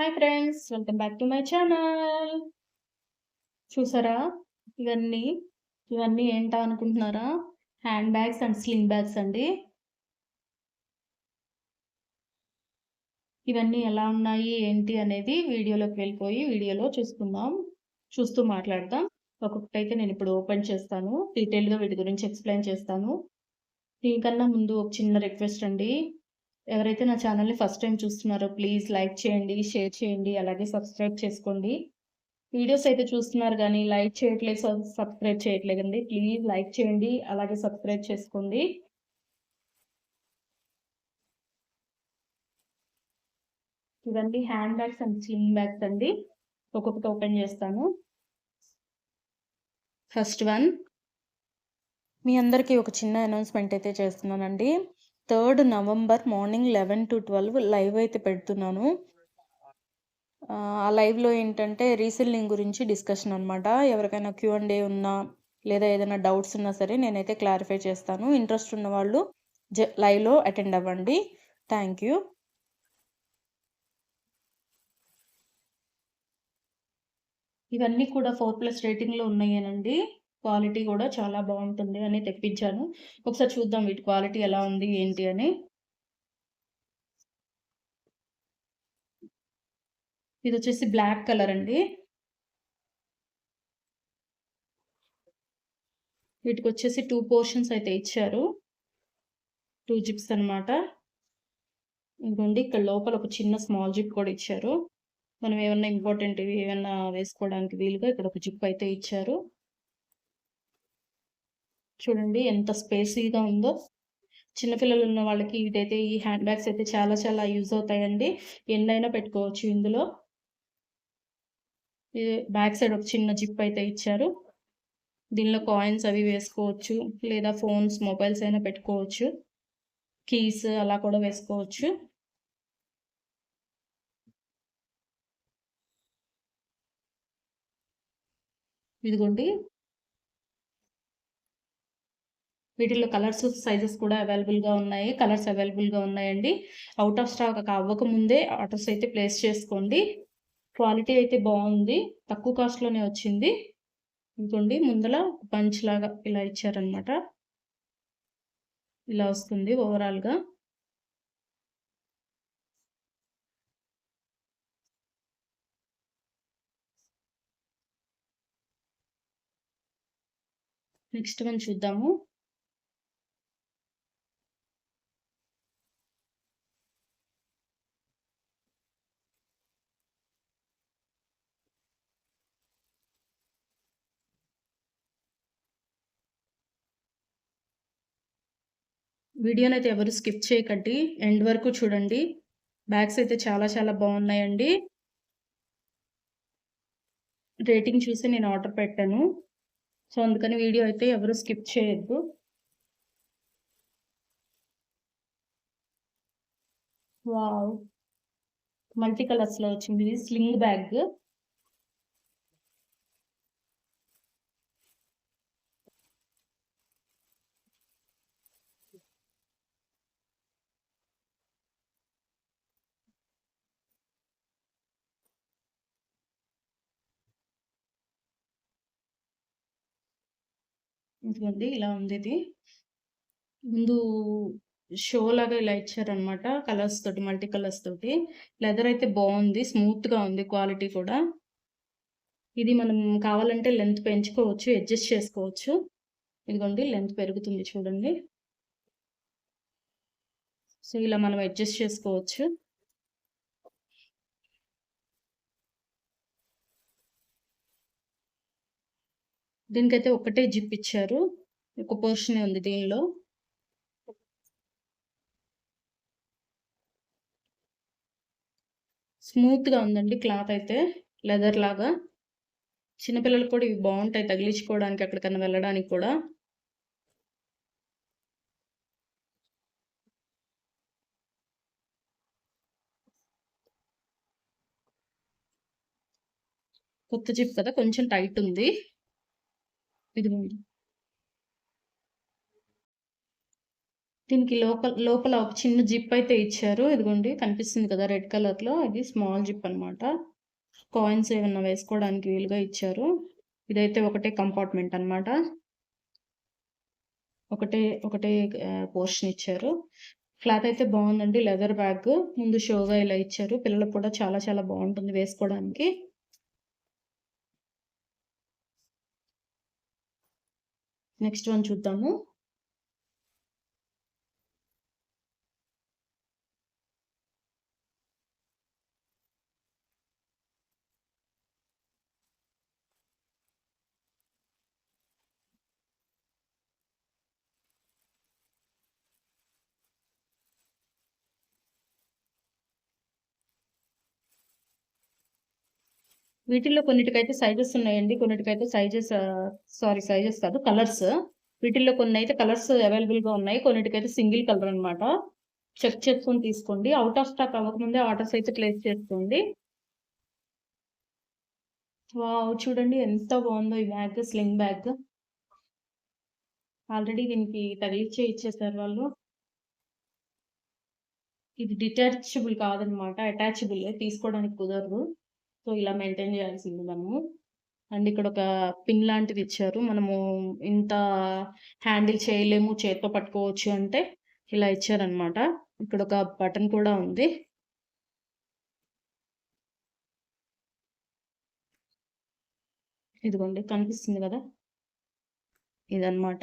Hi friends welcome back to my channel చూసారా? ఇవన్నీ ఇవన్నీ ఏంటా అనుకుంటున్నారా? Hand bags and sling bags అండి. ఇవన్నీ ఎలా ఉన్నాయి ఏంటి అనేది వీడియోలోకి వెళ్ళిపోయి వీడియోలో చూసుకుందాం. చూస్తూ మాట్లాడదాం. ఒక్కొక్కటైతే నేను ఇప్పుడు ఓపెన్ చేస్తాను. డీటెయిల్గా వీటి గురించి ఎక్స్ప్లెయిన్ చేస్తాను. దీనికన్నా ముందు ఒక చిన్న రిక్వెస్ట్ అండి. ఎవరైతే నా ఛానల్ని ఫస్ట్ టైం చూస్తున్నారో ప్లీజ్ లైక్ చేయండి షేర్ చేయండి అలాగే సబ్స్క్రైబ్ చేసుకోండి. వీడియోస్ అయితే చూస్తున్నారు కానీ లైక్ చేయట్లేదు సబ్స్క్రైబ్ చేయట్లేదండి. ప్లీజ్ లైక్ చేయండి అలాగే సబ్స్క్రైబ్ చేసుకోండి. ఇవన్నీ hand bags and sling bags అండి. ఒక్కొక్కటి ఓపెన్ చేస్తాను. First one. మీ అందరికీ ఒక చిన్న అనౌన్స్మెంట్ అయితే చేస్తున్నానండి. Third November morning eleven to twelve live అయితే పెడుతున్నాను. ఆ లైవ్లో ఏంటంటే రీసెల్లింగ్ గురించి డిస్కషన్ అనమాట ఎవరికైనా క్యూ అండ్ డే ఉన్నా లేదా ఏదైనా డౌట్స్ ఉన్నా సరే నేనైతే క్లారిఫై చేస్తాను. ఇంట్రెస్ట్ ఉన్న వాళ్ళు జ లైవ్లో అటెండ్ అవ్వండి. Thank you. ఇవన్నీ కూడా ఫోర్ ప్లస్ రేటింగ్లో ఉన్నాయేనండి. క్వాలిటీ కూడా చాలా బాగుంటుంది అని తెప్పించాను. ఒకసారి చూద్దాం వీటి క్వాలిటీ ఎలా ఉంది ఏంటి అని. ఇది వచ్చేసి బ్లాక్ కలర్ అండి. వీటికి వచ్చేసి టూ పోర్షన్స్ అయితే ఇచ్చారు. టూ జిప్స్ అనమాట ఇంకోండి ఇక్కడ లోపల ఒక చిన్న స్మాల్ జిప్ కూడా ఇచ్చారు. మనం ఏమన్నా ఇంపార్టెంట్ ఏమన్నా వేసుకోవడానికి వీలుగా ఇక్కడ ఒక జిప్ అయితే ఇచ్చారు. చూడండి ఎంత స్పేసీగా ఉందో. చిన్నపిల్లలు ఉన్న వాళ్ళకి ఇదైతే ఈ హ్యాండ్ బ్యాగ్స్ అయితే చాలా చాలా యూజ్ అవుతాయండి. ఎన్నైనా పెట్టుకోవచ్చు ఇందులో. బ్యాక్ సైడ్ ఒక చిన్న జిప్ అయితే ఇచ్చారు. దీనిలో కాయిన్స్ అవి వేసుకోవచ్చు లేదా ఫోన్స్ మొబైల్స్ అయినా పెట్టుకోవచ్చు. కీస్ అలా కూడా వేసుకోవచ్చు. ఇదిగోండి. వీటిల్లో కలర్స్ సైజెస్ కూడా అవైలబుల్గా ఉన్నాయి. కలర్స్ అవైలబుల్గా ఉన్నాయండి. అవుట్ ఆఫ్ స్టాక్ అవ్వకముందే ఆర్డర్స్ అయితే ప్లేస్ చేసుకోండి. క్వాలిటీ అయితే బాగుంది. తక్కువ కాస్ట్లోనే వచ్చింది. ఇంకోండి ముందల పంచ్ లాగా ఇలా ఇచ్చారనమాట. ఇలా వస్తుంది ఓవరాల్గా. నెక్స్ట్ వన్ చూద్దాము. వీడియోని అయితే ఎవరు స్కిప్ చేయకండి. ఎండ్ వరకు చూడండి. బ్యాగ్స్ అయితే చాలా చాలా బాగున్నాయండి. రేటింగ్ చూసి నేను ఆర్డర్ పెట్టాను. సో అందుకని వీడియో అయితే ఎవరు స్కిప్ చేయొద్దు. వావ్! మల్టీ కలర్స్లో వచ్చింది. Sling bag. ఇదిగోండి ఇలా ఉంది ఇది ముందు షో లాగా ఇలా ఇచ్చారనమాట కలర్స్ తోటి మల్టీ కలర్స్ తోటి. లెదర్ అయితే బాగుంది స్మూత్గా ఉంది క్వాలిటీ కూడా. ఇది మనం కావాలంటే లెంత్ పెంచుకోవచ్చు అడ్జస్ట్ చేసుకోవచ్చు. ఇదిగోండి లెంత్ పెరుగుతుంది చూడండి. సో ఇలా మనం అడ్జస్ట్ చేసుకోవచ్చు. దీనికైతే ఒకటే జిప్ ఇచ్చారు. ఒక పోర్షన్ ఉంది దీనిలో. స్మూత్గా ఉందండి క్లాత్ అయితే లెదర్ లాగా. చిన్నపిల్లలు కూడా ఇవి బాగుంటాయి తగిలించుకోవడానికి ఎక్కడికన్నా వెళ్ళడానికి కూడా. కొత్త జిప్ కదా కొంచెం టైట్ ఉంది. ఇదిగోండి దీనికి లోపల లోపల ఒక చిన్న జిప్ అయితే ఇచ్చారు. ఇదిగోండి కనిపిస్తుంది కదా రెడ్ కలర్లో. ఇది స్మాల్ జిప్ అనమాట కాయిన్స్ ఏమన్నా వేసుకోవడానికి వీలుగా ఇచ్చారు. ఇదైతే ఒకటే కంపార్ట్మెంట్ అనమాట ఒకటే ఒకటే పోర్షన్ ఇచ్చారు. క్లాత్ అయితే బాగుందండి లెదర్ బ్యాగ్. ముందు షోగా ఇలా ఇచ్చారు. పిల్లలకు కూడా చాలా చాలా బాగుంటుంది వేసుకోవడానికి. నెక్స్ట్ వన్ చూద్దాము. వీటిల్లో కొన్నిటికైతే సైజెస్ ఉన్నాయండి. కొన్నిటికైతే సైజెస్ సారీ సైజెస్ కాదు కలర్స్ వీటిల్లో కొన్ని అయితే కలర్స్ అవైలబుల్గా ఉన్నాయి. కొన్నిటికైతే సింగిల్ కలర్ అనమాట చెక్ చేసుకొని తీసుకోండి. అవుట్ ఆఫ్ స్టాక్ అవ్వకముందే ఆర్డర్స్ అయితే ప్లేస్ చేసుకోండి. వావ్ చూడండి ఎంత బాగుందో ఈ బ్యాగ్ స్లింగ్ బ్యాగ్ ఆల్రెడీ దీనికి తగిలిచ్చే ఇచ్చేసారు వాళ్ళు. ఇది డిటాచబుల్ కాదనమాట అటాచబుల్ తీసుకోవడానికి కుదరదు. సో ఇలా మెయింటైన్ చేయాల్సింది మనము. అండ్ ఇక్కడ ఒక పిన్ లాంటిది ఇచ్చారు. మనము ఇంత హ్యాండిల్ చేయలేము చేతితో పట్టుకోవచ్చు అంటే ఇలా ఇచ్చారనమాట ఇక్కడ ఒక బటన్ కూడా ఉంది. ఇదిగోండి కనిపిస్తుంది కదా? ఇదన్నమాట.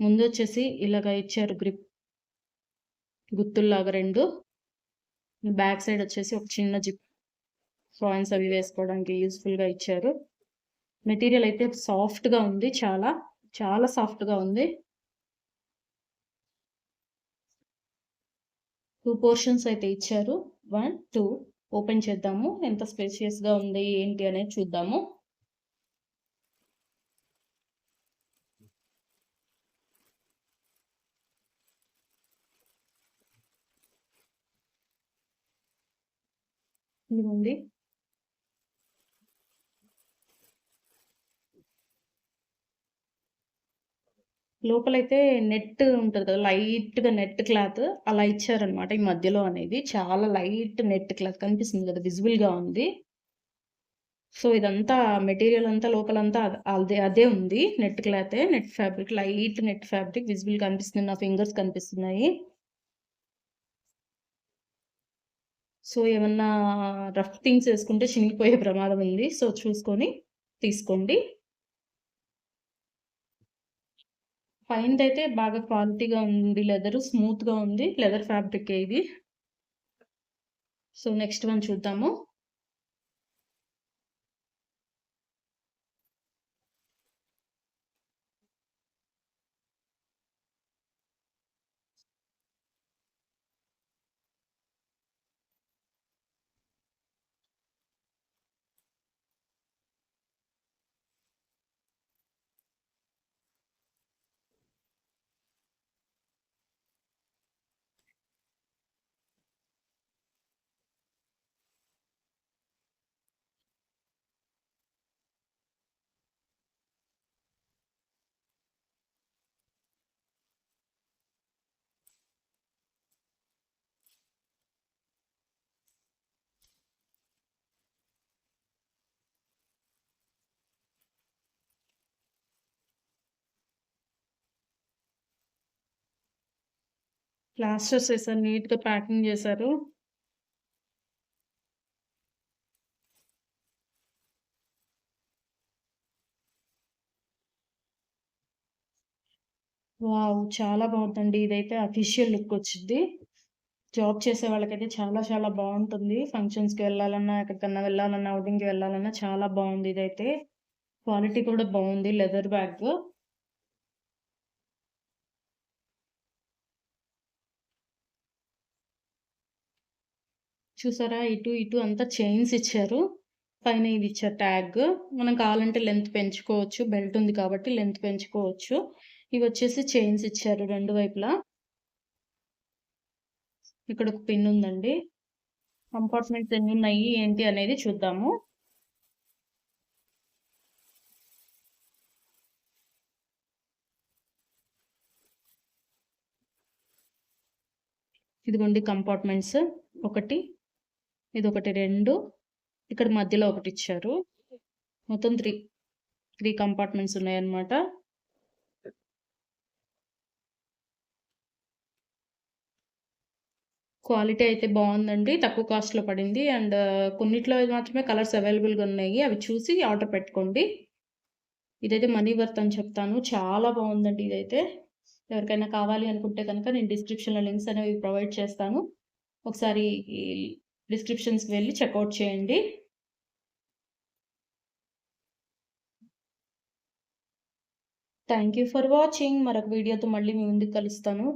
ముందు వచ్చేసి ఇలాగ ఇచ్చారు గ్రిప్ గుత్తుల్లాగా రెండు. బ్యాక్ సైడ్ వచ్చేసి ఒక చిన్న జిప్. కాయిన్స్ అవి వేసుకోవడానికి యూస్ఫుల్గా ఇచ్చారు. మెటీరియల్ అయితే సాఫ్ట్గా ఉంది చాలా చాలా సాఫ్ట్గా ఉంది. టూ పోర్షన్స్ అయితే ఇచ్చారు. వన్ టూ ఓపెన్ చేద్దాము. ఎంత స్పేషియస్గా ఉంది ఏంటి అనేది చూద్దాము. ఇదిగోండి. లోపలైతే నెట్ ఉంటుంది కదా! లైట్‌గా నెట్ క్లాత్ అలా ఇచ్చారనమాట ఈ మధ్యలో అనేది. చాలా లైట్ నెట్ క్లాత్ కనిపిస్తుంది కదా! విజిబుల్‌గా ఉంది. సో, ఇదంతా మెటీరియల్ అంతా లోపలంతా అదే అదే ఉంది. Net క్లాతే. Net fabric light net fabric visible కనిపిస్తుంది. నా ఫింగర్స్ కనిపిస్తున్నాయి. సో, ఏమన్నా రఫ్ థింగ్స్ వేసుకుంటే చినిగిపోయే ప్రమాదం ఉంది. సో, చూసుకొని తీసుకోండి. పైనదైతే బాగా క్వాలిటీగా ఉంది లెదర్ స్మూత్‌గా ఉంది. లెదర్ ఫ్యాబ్రిక్ ఇది. సో, నెక్స్ట్ వన్ చూద్దాము. ప్లాస్టర్స్ ఏసారు. నీట్‌గా ప్యాకింగ్ చేశారు. వావ్! చాలా బాగుందండి ఇదైతే అఫీషియల్ లుక్ వచ్చింది జాబ్ చేసే వాళ్ళకైతే చాలా చాలా బాగుంటుంది ఫంక్షన్స్‌కి వెళ్ళాలన్నా, ఎక్కడికన్నా వెళ్ళాలన్నా, అవుటింగ్కి వెళ్ళాలన్నా చాలా బాగుంది ఇదైతే. క్వాలిటీ కూడా బాగుంది లెదర్ బ్యాగ్. చూసారా? ఇటు, ఇటు అంతా చైన్స్ ఇచ్చారు. పైన ఇది ఇచ్చారు ట్యాగ్. మనం కావాలంటే లెంత్ పెంచుకోవచ్చు. బెల్ట్ ఉంది కాబట్టి లెంత్ పెంచుకోవచ్చు. ఇవి వచ్చేసి చైన్స్ ఇచ్చారు రెండు వైపులా. ఇక్కడ ఒక పిన్ ఉందండి. కంపార్ట్మెంట్స్ ఎన్నున్నాయి, ఏంటి అనేది చూద్దాము. ఇదిగోండి కంపార్ట్మెంట్స్ ఒకటి ఇది ఒకటి రెండు. ఇక్కడ మధ్యలో ఒకటి ఇచ్చారు. మొత్తం త్రీ త్రీ కంపార్ట్మెంట్స్ ఉన్నాయన్నమాట. క్వాలిటీ అయితే బాగుందండి తక్కువ కాస్ట్లో పడింది. అండ్ కొన్నిట్లో మాత్రమే కలర్స్ అవైలబుల్గా ఉన్నాయి. అవి చూసి ఆర్డర్ పెట్టుకోండి. ఇదైతే మనీ వర్త్ అని చెప్తాను. చాలా బాగుందండి ఇదైతే. ఎవరికైనా కావాలి అనుకుంటే కనుక నేను డిస్క్రిప్షన్లో లింక్స్ అనేవి ప్రొవైడ్ చేస్తాను. ఒకసారి డిస్క్రిప్షన్స్కి వెళ్ళి చెక్అవుట్ చేయండి. థ్యాంక్ యూ ఫర్ వాచింగ్ మరొక వీడియోతో మళ్ళీ మీ ముందుకు కలుస్తాను.